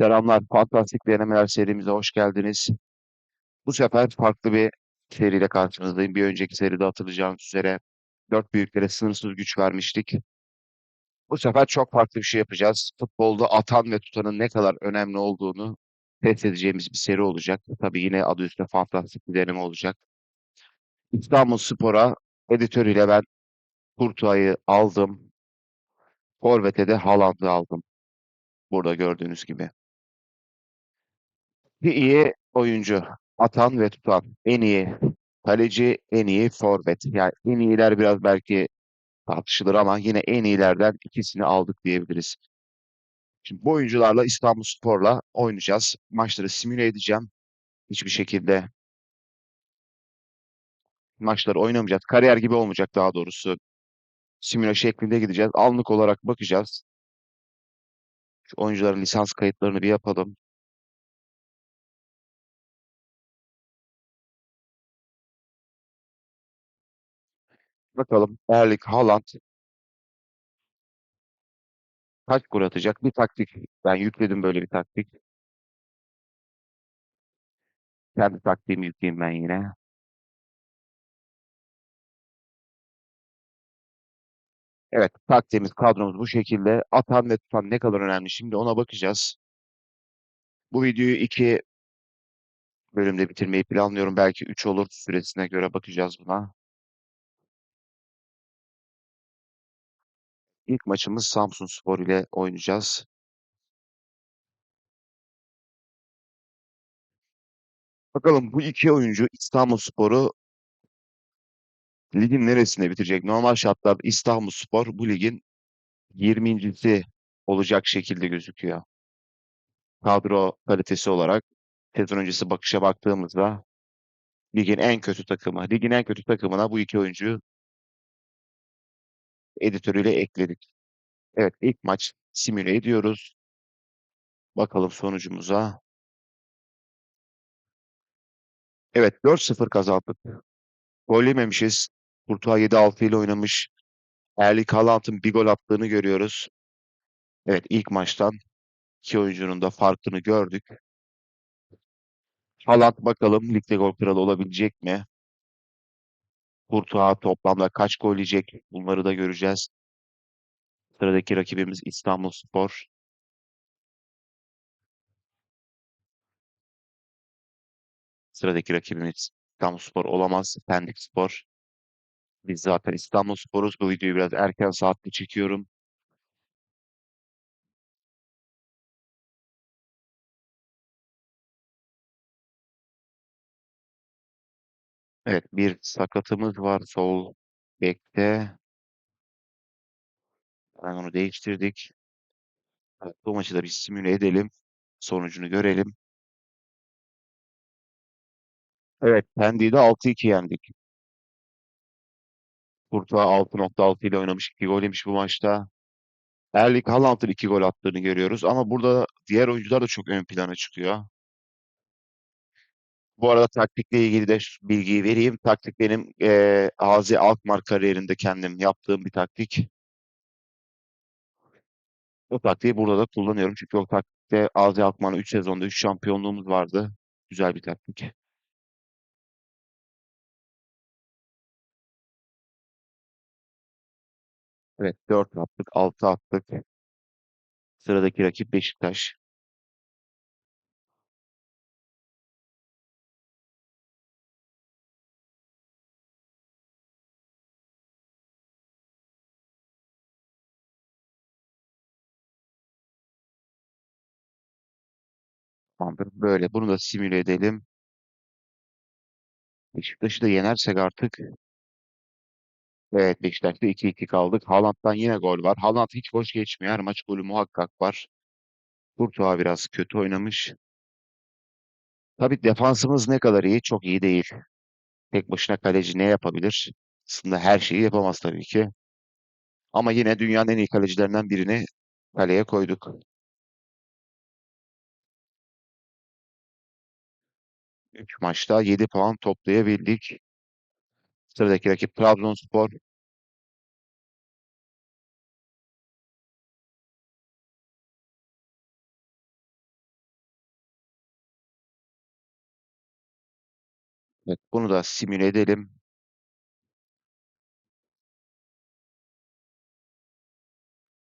Selamlar, Fantastik Denemeler serimize hoş geldiniz. Bu sefer farklı bir seriyle karşınızdayım. Bir önceki seride hatırlayacağınız üzere dört büyüklere sınırsız güç vermiştik. Bu sefer çok farklı bir şey yapacağız. Futbolda atan ve tutanın ne kadar önemli olduğunu test edeceğimiz bir seri olacak. Tabii yine adı üstünde fantastik bir deneme olacak. İstanbulspor'a editörüyle ben Kurtuğa'yı aldım. Forvet'e de Haaland'ı aldım. Burada gördüğünüz gibi. Bir iyi oyuncu. Atan ve tutan. En iyi kaleci, en iyi forvet. Yani en iyiler biraz belki tartışılır ama yine en iyilerden ikisini aldık diyebiliriz. Şimdi bu oyuncularla İstanbulspor'la oynayacağız. Maçları simüle edeceğim. Hiçbir şekilde maçları oynamayacağız. Kariyer gibi olmayacak daha doğrusu. Simüle şeklinde gideceğiz. Anlık olarak bakacağız. Şu oyuncuların lisans kayıtlarını bir yapalım. Bakalım Erling Haaland kaç gol atacak? Bir taktik. Ben yükledim böyle bir taktik. Kendi taktiğimi yükleyeyim ben yine. Evet, taktiğimiz, kadromuz bu şekilde. Atan ve tutan ne kadar önemli şimdi ona bakacağız. Bu videoyu iki bölümde bitirmeyi planlıyorum. Belki üç olur. Süresine göre bakacağız buna. İlk maçımız Samsunspor ile oynayacağız. Bakalım bu iki oyuncu İstanbulspor'u ligin neresinde bitirecek? Normal şartlarda İstanbulspor bu ligin 20.si olacak şekilde gözüküyor. Kadro kalitesi olarak sezon öncesi bakışa baktığımızda ligin en kötü takımı. Ligin en kötü takımına bu iki oyuncuyu editörüyle ekledik. Evet ilk maç simüle ediyoruz. Bakalım sonucumuza. Evet 4-0 kazandık. Gol yememişiz. Kurtuğa 7-6 ile oynamış. Erling Haaland'ın bir gol attığını görüyoruz. Evet ilk maçtan iki oyuncunun da farkını gördük. Haaland bakalım ligde gol kralı olabilecek mi? Kurtuğa toplamda kaç gol yiyecek? Bunları da göreceğiz. Sıradaki rakibimiz İstanbulspor. Sıradaki rakibimiz İstanbulspor olamaz. Pendikspor. Biz zaten İstanbulsporuz. Bu videoyu biraz erken saatte çekiyorum. Evet bir sakatımız var sol bekte. Ben onu değiştirdik. Evet, bu maçı da bir simüle edelim. Sonucunu görelim. Evet Pendik'i de 6-2 yendik. Kurtuğa 6.6 ile oynamış. 2 gol yemiş bu maçta. Erling Haaland'ın 2 gol attığını görüyoruz. Ama burada diğer oyuncular da çok ön plana çıkıyor. Bu arada taktikle ilgili de bilgiyi vereyim. Taktik benim eee Azi Alkmaar kariyerinde kendim yaptığım bir taktik. O taktiği burada da kullanıyorum. Çünkü o taktikte Azi Alkmaar'ın 3 sezonda 3 şampiyonluğumuz vardı. Güzel bir taktik. Evet 4 attık, 6 attık. Sıradaki rakip Beşiktaş. Tamamdır. Böyle. Bunu da simüle edelim. Beşiktaş'ı da yenersek artık Evet Beşiktaş'ta 2-2 kaldık. Haaland'dan yine gol var. Haaland hiç boş geçmiyor. Her maç golü muhakkak var. Courtois biraz kötü oynamış. Tabii defansımız ne kadar iyi? Çok iyi değil. Tek başına kaleci ne yapabilir? Aslında her şeyi yapamaz tabii ki. Ama yine dünyanın en iyi kalecilerinden birini kaleye koyduk. 3 maçta 7 puan toplayabildik. Sıradaki rakip Trabzonspor. Evet, bunu da simüle edelim.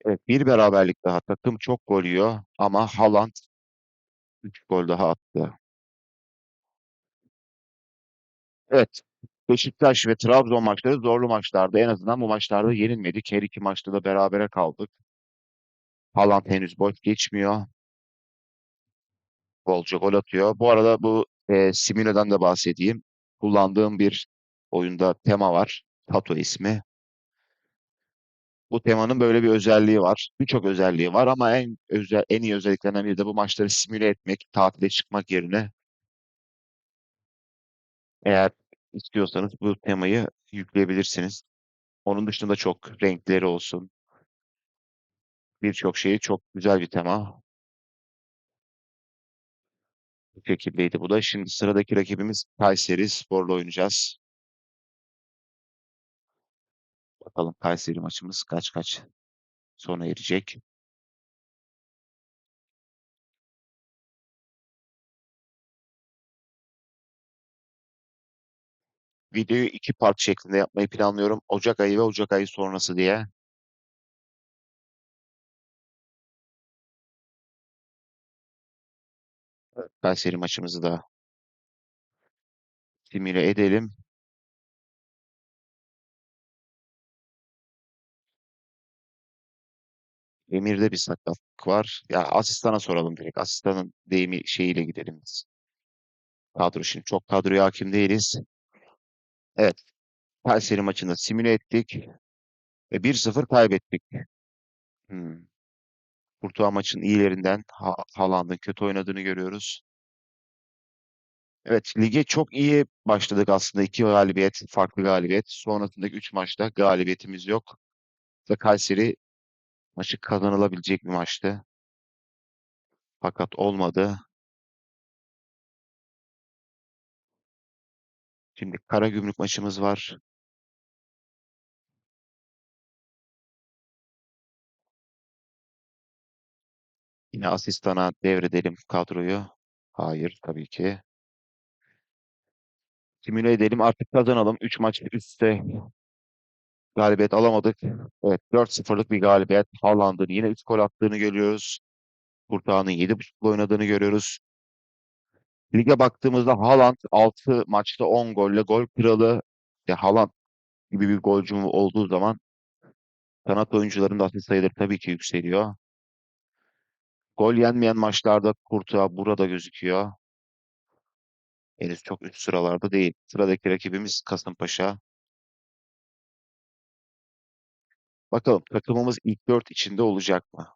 Evet, bir beraberlik daha. Takım çok gol yiyor ama Haaland 3 gol daha attı. Evet, Beşiktaş ve Trabzon maçları zorlu maçlardı. En azından bu maçlarda yenilmedik. Her iki maçta da berabere kaldık. Haaland henüz boş geçmiyor. Bolca gol atıyor. Bu arada bu e, Simino'dan da bahsedeyim. Kullandığım bir oyunda tema var. Tato ismi. Bu temanın böyle bir özelliği var. Birçok özelliği var ama en özel, en iyi özelliklerinden biri de bu maçları simüle etmek, tatile çıkmak yerine eğer istiyorsanız bu temayı yükleyebilirsiniz. Onun dışında çok renkleri olsun. Birçok şeyi çok güzel bir tema. Bu şekildeydi bu da. Şimdi sıradaki rakibimiz Kayseri Spor'la oynayacağız. Bakalım Kayseri maçımız kaç kaç sona erecek. Videoyu iki part şeklinde yapmayı planlıyorum. Ocak ayı ve Ocak ayı sonrası diye. Kayseri maçımızı da simüle edelim. Emir'de bir sakatlık var. Ya asistana soralım direkt. Asistanın deyimi şeyiyle gidelim biz. Kadro şimdi çok kadroya hakim değiliz. Evet. Kayseri maçında simüle ettik ve 1-0 kaybettik. Hmm. Kurtuğa maçın iyilerinden ha Haaland'ın kötü oynadığını görüyoruz. Evet, lige çok iyi başladık aslında. İki galibiyet, farklı galibiyet. Sonrasındaki üç maçta galibiyetimiz yok. Ve Kayseri maçı kazanılabilecek bir maçtı. Fakat olmadı. Şimdi Karagümrük maçımız var. Yine asistana devredelim kadroyu. Hayır tabii ki. Simüle edelim artık kazanalım. 3 maç üst üste galibiyet alamadık. Evet 4-0'lık bir galibiyet. Haaland'ın yine 3 gol attığını görüyoruz. Kurtağ'ın 7.5 oynadığını görüyoruz. Lige baktığımızda Haaland 6 maçta 10 golle gol kralı. İşte Haaland gibi bir golcü olduğu zaman kanat oyuncuların da asist sayıları tabii ki yükseliyor. Gol yenmeyen maçlarda Kurtağı burada gözüküyor. Henüz çok üst sıralarda değil. Sıradaki rakibimiz Kasımpaşa. Bakalım takımımız ilk dört içinde olacak mı?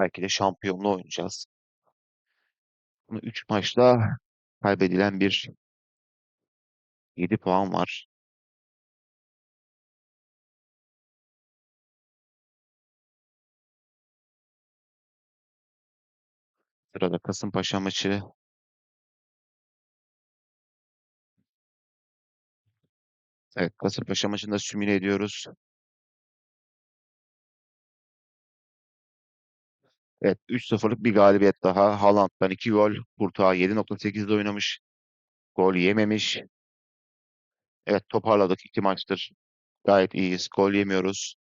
Belki de şampiyonluğu oynayacağız. Bunu 3 maçta kaybedilen bir 7 puan var. Sırada Kasımpaşa maçı. Evet, Kasımpaşa maçında simüle ediyoruz. Evet, 3-0'lık bir galibiyet daha. Haaland'dan 2 gol. Kurtağı 7.8'de oynamış. Gol yememiş. Evet, toparladık 2 maçtır. Gayet iyiyiz. Gol yemiyoruz.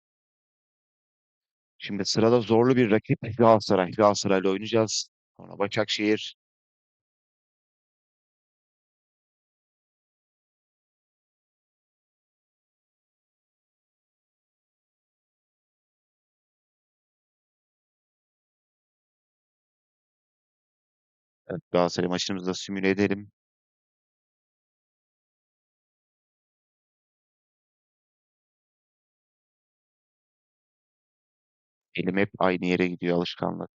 Şimdi sırada zorlu bir rakip Galatasaray. Galatasaray'la oynayacağız. Sonra Başakşehir. Evet, Galatasaray maçımızı da simüle edelim. Elim hep aynı yere gidiyor alışkanlık.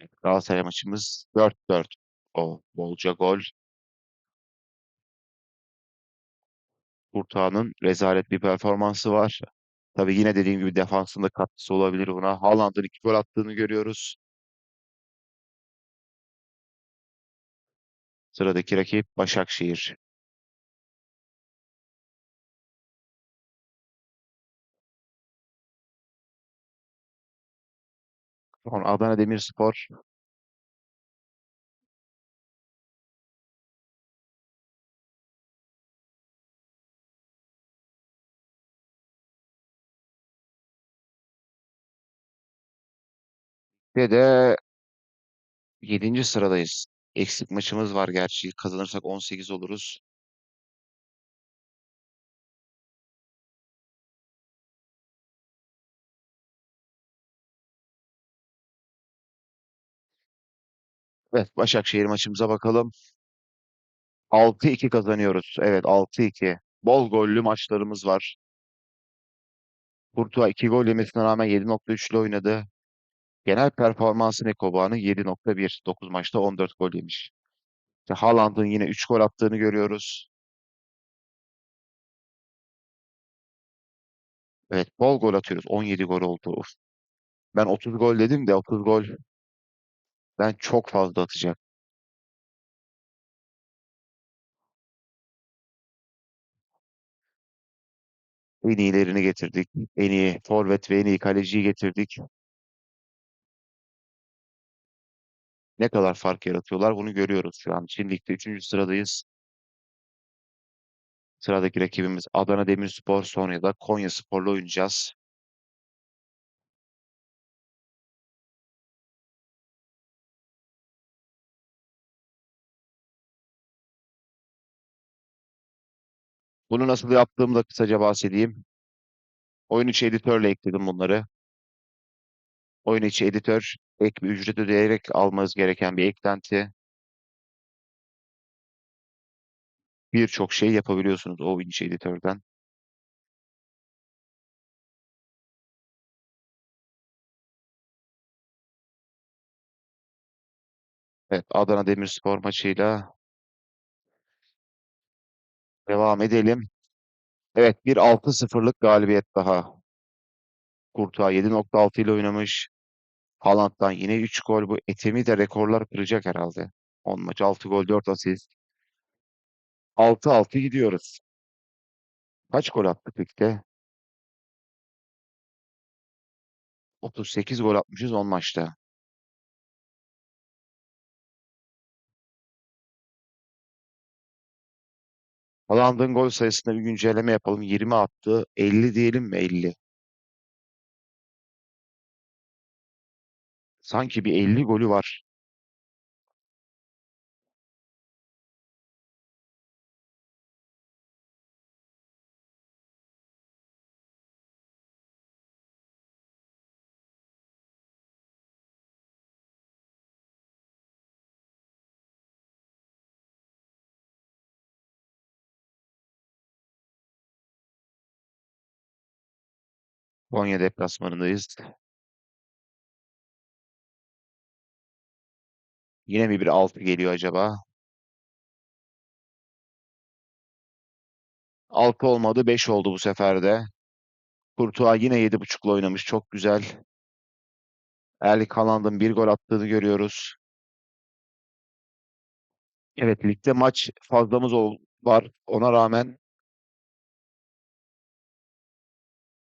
Evet, Galatasaray maçımız 4-4. O bolca gol. Kurtağ'ın rezalet bir performansı var. Tabii yine dediğim gibi defansında katkısı olabilir buna. Haaland'ın iki gol attığını görüyoruz. Sıradaki rakip Başakşehir. Sonra Adana Demirspor. Ve de yedinci sıradayız. Eksik maçımız var gerçi. Kazanırsak 18 oluruz. Evet, Başakşehir maçımıza bakalım. 6-2 kazanıyoruz. Evet, 6-2. Bol gollü maçlarımız var. Kurtuğa 2 gol yemesine rağmen 7.3 ile oynadı. Genel performansı Nekoban'ın 7.1. 9 maçta 14 gol yemiş. İşte Haaland'ın yine 3 gol attığını görüyoruz. Evet, bol gol atıyoruz. 17 gol oldu. Ben 30 gol dedim de 30 gol ben çok fazla atacak. En iyilerini getirdik. En iyi forvet ve en iyi kaleciyi getirdik. Ne kadar fark yaratıyorlar bunu görüyoruz şu an. Şimdi ligde 3. sıradayız. Sıradaki rakibimiz Adana Demirspor sonra da Konyaspor'la oynayacağız. Bunu nasıl yaptığımı da kısaca bahsedeyim. Oyun içi editörle ekledim bunları. Oyun içi editör ek bir ücret ödeyerek almanız gereken bir eklenti. Birçok şey yapabiliyorsunuz o içi editörden. Evet, Adana Demirspor maçıyla devam edelim. Evet, bir 6-0'lık galibiyet daha. Kurtuğa 7.6 ile oynamış. Haaland'dan yine 3 gol. Bu Etemi de rekorlar kıracak herhalde. 10 maç 6 gol 4 asist. 6-6 gidiyoruz. Kaç gol attık ligde? 38 gol atmışız 10 maçta. Haaland'ın gol sayısında bir güncelleme yapalım. 20 attı. 50 diyelim mi? 50. Sanki bir 50 golü var. Konya deplasmanındayız. Yine mi bir 6 geliyor acaba? 6 olmadı 5 oldu bu sefer de. Courtois yine 7.5'la oynamış. Çok güzel. Erling Haaland'ın bir gol attığını görüyoruz. Evet ligde maç fazlamız var. Ona rağmen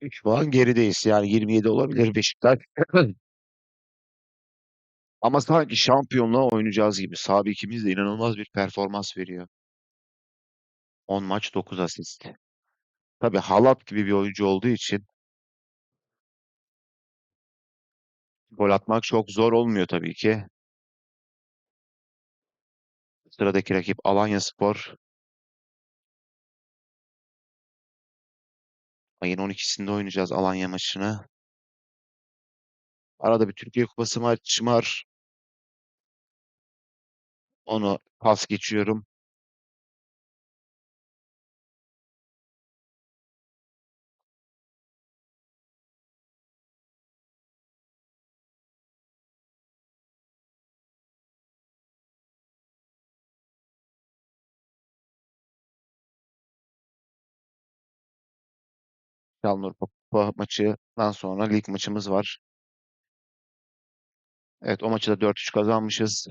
3 puan gerideyiz. Yani 27 olabilir Beşiktaş. Ama sanki şampiyonluğa oynayacağız gibi. Sabi ikimiz de inanılmaz bir performans veriyor. 10 maç 9 asist. Tabii Haaland gibi bir oyuncu olduğu için gol atmak çok zor olmuyor tabii ki. Sıradaki rakip Alanyaspor. Ayın 12'sinde oynayacağız Alanya maçını. Arada bir Türkiye Kupası maçım var. Onu pas geçiyorum. Şanlıurfa maçından sonra lig maçımız var. Evet o maçı da 4-3 kazanmışız.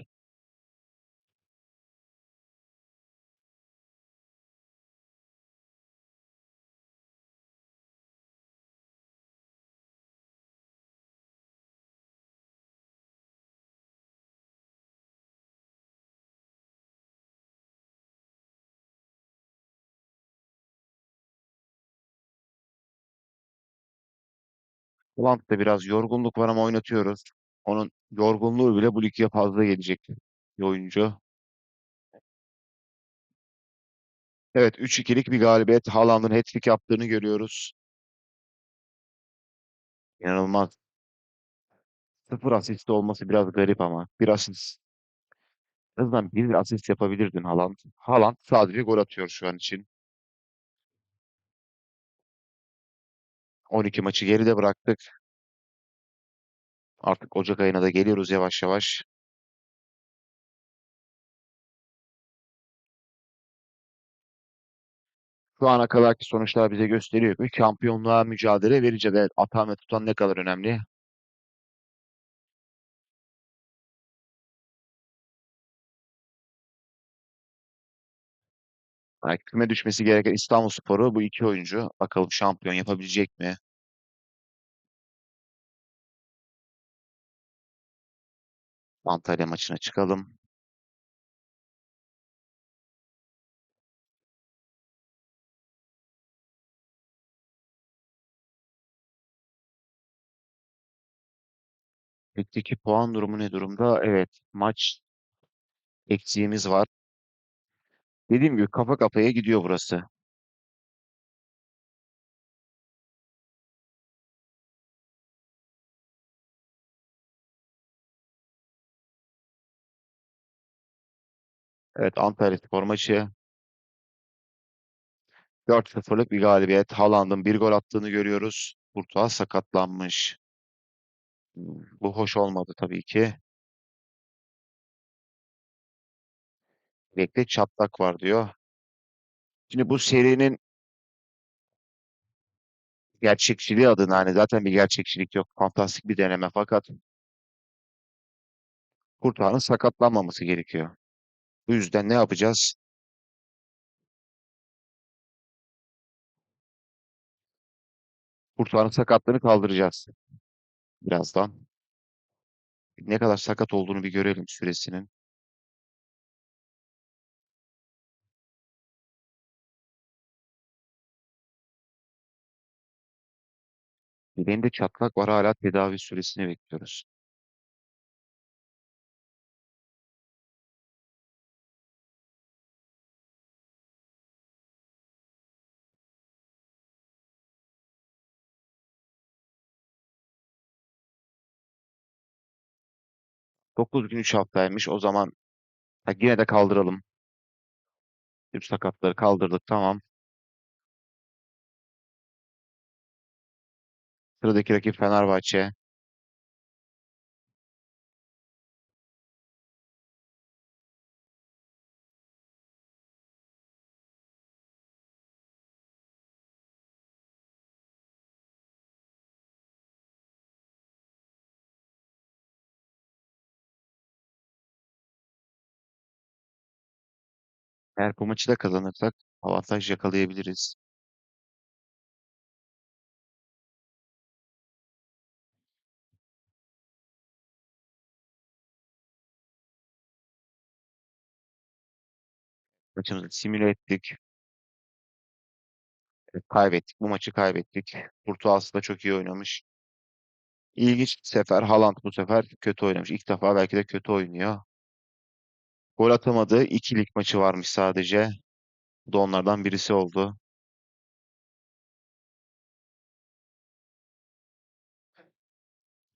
Haaland'da biraz yorgunluk var ama oynatıyoruz. Onun yorgunluğu bile bu lige fazla gelecek bir oyuncu. Evet 3-2'lik bir galibiyet. Haaland'ın hat-trick yaptığını görüyoruz. İnanılmaz. Sıfır asist olması biraz garip ama. Bir asist. En azından bir asist yapabilirdin Haaland. Haaland sadece gol atıyor şu an için. 12 maçı geride bıraktık. Artık Ocak ayına da geliyoruz yavaş yavaş. Şu ana kadarki sonuçlar bize gösteriyor ki şampiyonluğa mücadele vereceğiz. Evet, atan ve tutan ne kadar önemli. Yani küme düşmesi gereken İstanbulspor'u bu iki oyuncu bakalım şampiyon yapabilecek mi? Antalya maçına çıkalım. Ligdeki puan durumu ne durumda? Evet, maç eksiğimiz var. Dediğim gibi kafa kafaya gidiyor burası. Evet, Antalyaspor maçı 4-0'lık bir galibiyet. Haaland'ın bir gol attığını görüyoruz. Kurtuğa sakatlanmış. Bu hoş olmadı tabii ki. Bekle çatlak var diyor. Şimdi bu serinin gerçekçiliği adına hani zaten bir gerçekçilik yok. Fantastik bir deneme fakat Kurtağ'ın sakatlanmaması gerekiyor. Bu yüzden ne yapacağız? Kurtağ'ın sakatlığını kaldıracağız birazdan. Ne kadar sakat olduğunu bir görelim süresinin. Bileğinde çatlak var hala tedavi süresini bekliyoruz. Dokuz gün 3 haftaymış. O zaman ha, yine de kaldıralım. Tüm sakatları kaldırdık tamam. Sıradaki rakip Fenerbahçe. Eğer bu maçı da kazanırsak avantaj yakalayabiliriz. Maçımızı simüle ettik. Evet, Kaybettik. Bu maçı kaybettik. Kurtuğa aslında çok iyi oynamış. İlginç sefer. Haaland bu sefer kötü oynamış. İlk defa belki de kötü oynuyor. Gol atamadığı iki lig maçı varmış sadece. Bu da onlardan birisi oldu.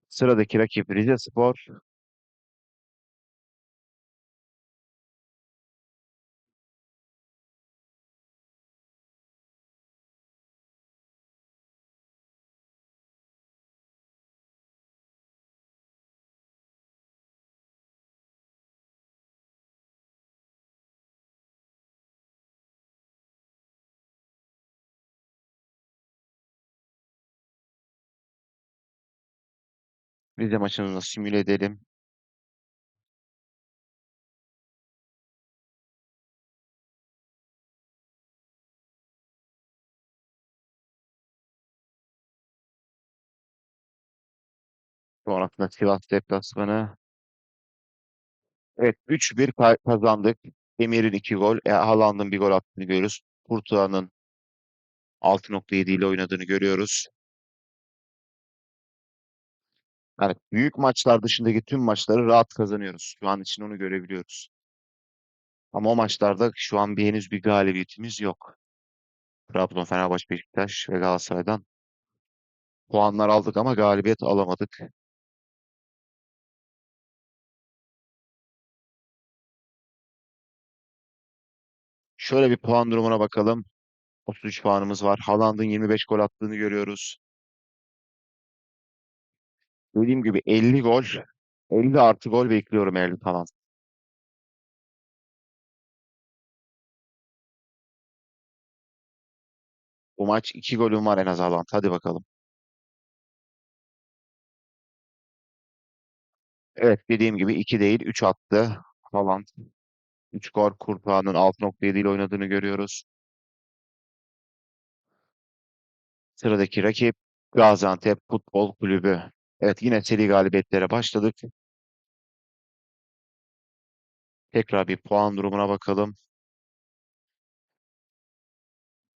Sıradaki rakip Rizespor. Rize maçını simüle edelim. Sonrasında Sivas deplasmanı. Evet 3-1 ka- kazandık. Emir'in 2 gol. E, Haaland'ın bir gol attığını görüyoruz. Kurtuğa'nın 6.7 ile oynadığını görüyoruz. Yani büyük maçlar dışındaki tüm maçları rahat kazanıyoruz. Şu an için onu görebiliyoruz. Ama o maçlarda şu an bir henüz bir galibiyetimiz yok. Trabzon, Fenerbahçe, Beşiktaş ve Galatasaray'dan puanlar aldık ama galibiyet alamadık. Şöyle bir puan durumuna bakalım. 33 puanımız var. Haaland'ın 25 gol attığını görüyoruz. Dediğim gibi 50 gol, 50 artı gol bekliyorum Erling Haaland. Bu maç 2 golüm var en az Haaland. Hadi bakalım. Evet dediğim gibi 2 değil 3 attı. Haaland 3 gol. Courtois'ın 6.7 ile oynadığını görüyoruz. Sıradaki rakip Gaziantep Futbol Kulübü. Evet yine seri galibiyetlere başladık. Tekrar bir puan durumuna bakalım.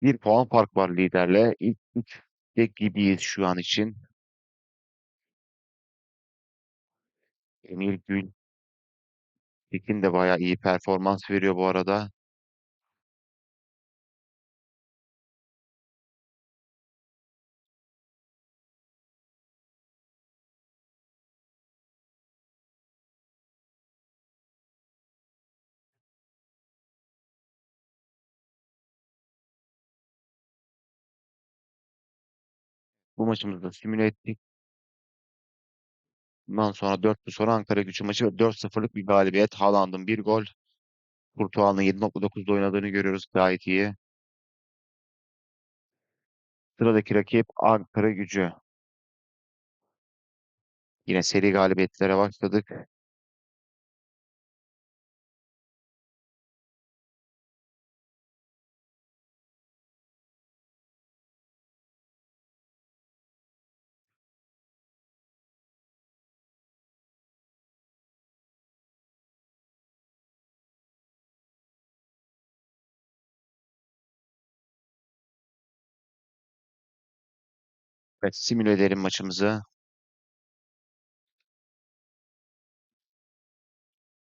Bir puan fark var liderle. İlk üçte gibiyiz şu an için. Emir Gül Tekin de bayağı iyi performans veriyor bu arada. Bu maçımızı da simüle ettik. Bundan sonra 4 sonra Ankara Gücü maçı ve 4-0'lık bir galibiyet. Haaland'ın bir gol. Courtois'ın 7.9'da oynadığını görüyoruz. Gayet iyi. Sıradaki rakip Ankara Gücü. Yine seri galibiyetlere başladık. Evet, simüle edelim maçımızı.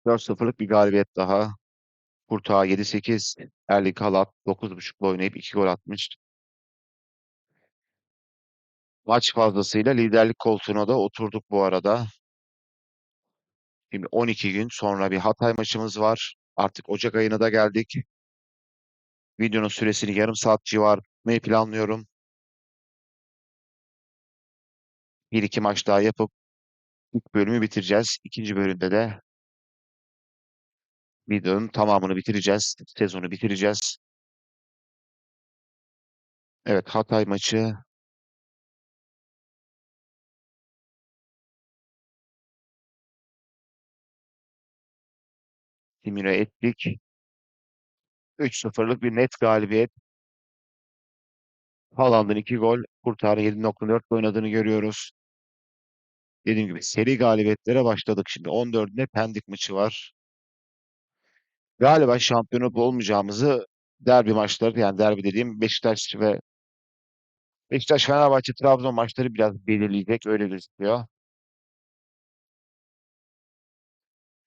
4-0'lık bir galibiyet daha. Kurtağı 7-8. Erling Haaland 9.5'la oynayıp 2 gol atmış. Maç fazlasıyla liderlik koltuğuna da oturduk bu arada. Şimdi 12 gün sonra bir Hatay maçımız var. Artık Ocak ayına da geldik. Videonun süresini yarım saat civarı tutmayı planlıyorum. Bir iki maç daha yapıp ilk bölümü bitireceğiz. İkinci bölümde de videonun tamamını bitireceğiz. Sezonu bitireceğiz. Evet Hatay maçı simüle ettik. 3-0'lık bir net galibiyet. Haaland'ın 2 gol, Kurtar'ın 7.4 oynadığını görüyoruz. Dediğim gibi seri galibiyetlere başladık şimdi. 14'ünde Pendik maçı var. Galiba şampiyon olmayacağımızı derbi maçları yani derbi dediğim Beşiktaş ve Beşiktaş, Fenerbahçe, Trabzon maçları biraz belirleyecek öyle gözüküyor.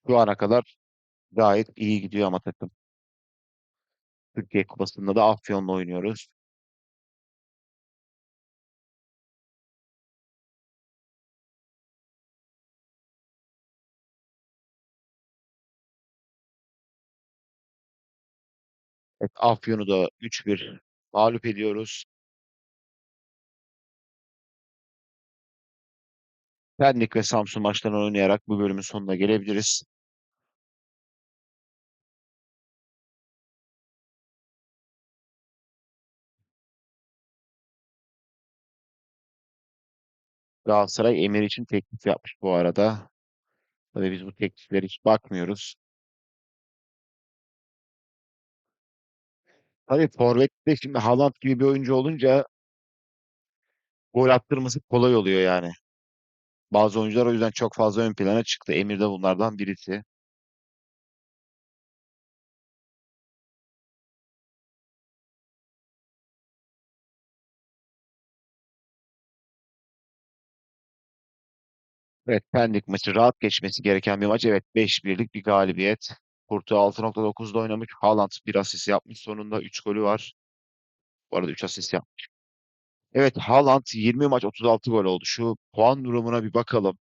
Şu ana kadar gayet iyi gidiyor ama takım. Türkiye Kupası'nda da Afyon'la oynuyoruz. Afyon'u da 3-1 mağlup ediyoruz. Pendik ve Samsun maçlarını oynayarak bu bölümün sonuna gelebiliriz. Galatasaray Emir için teklif yapmış bu arada. Tabii biz bu tekliflere hiç bakmıyoruz. Tabii forvette şimdi Haaland gibi bir oyuncu olunca gol attırması kolay oluyor yani. Bazı oyuncular o yüzden çok fazla ön plana çıktı. Emir de bunlardan birisi. Evet, Pendik maçı rahat geçmesi gereken bir maç. Evet, 5-1'lik bir galibiyet. Kurtu 6.9'da oynamış. Haaland bir asist yapmış. Sonunda 3 golü var. Bu arada 3 asist yapmış. Evet, Haaland 20 maç 36 gol oldu. Şu puan durumuna bir bakalım.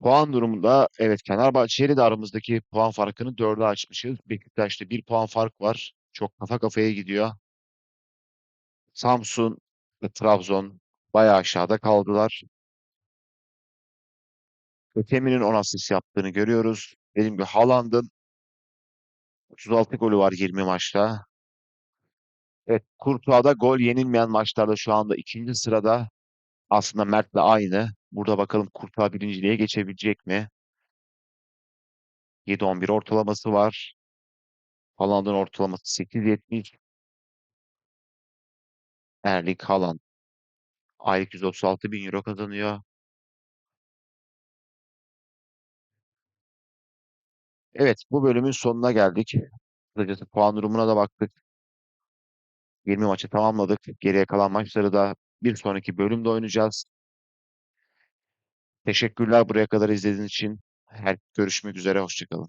Puan durumunda evet Fenerbahçe ile de aramızdaki puan farkını 4'e açmışız. Beşiktaş'ta bir puan fark var. Çok kafa kafaya gidiyor. Samsun ve Trabzon bayağı aşağıda kaldılar. Ötemi'nin 10 asist yaptığını görüyoruz. Dediğim gibi Haaland'ın 36 golü var 20 maçta. Evet, Courtois'da gol yenilmeyen maçlarda şu anda ikinci sırada. Aslında Mert'le aynı. Burada bakalım Courtois birinciliğe geçebilecek mi? 7-11 ortalaması var. Haaland'ın ortalaması 8.70. Erling Haaland aylık 136 bin euro kazanıyor. Evet, bu bölümün sonuna geldik. Kısacası puan durumuna da baktık. 20 maçı tamamladık. Geriye kalan maçları da bir sonraki bölümde oynayacağız. Teşekkürler buraya kadar izlediğiniz için. Her görüşmek üzere. Hoşça kalın.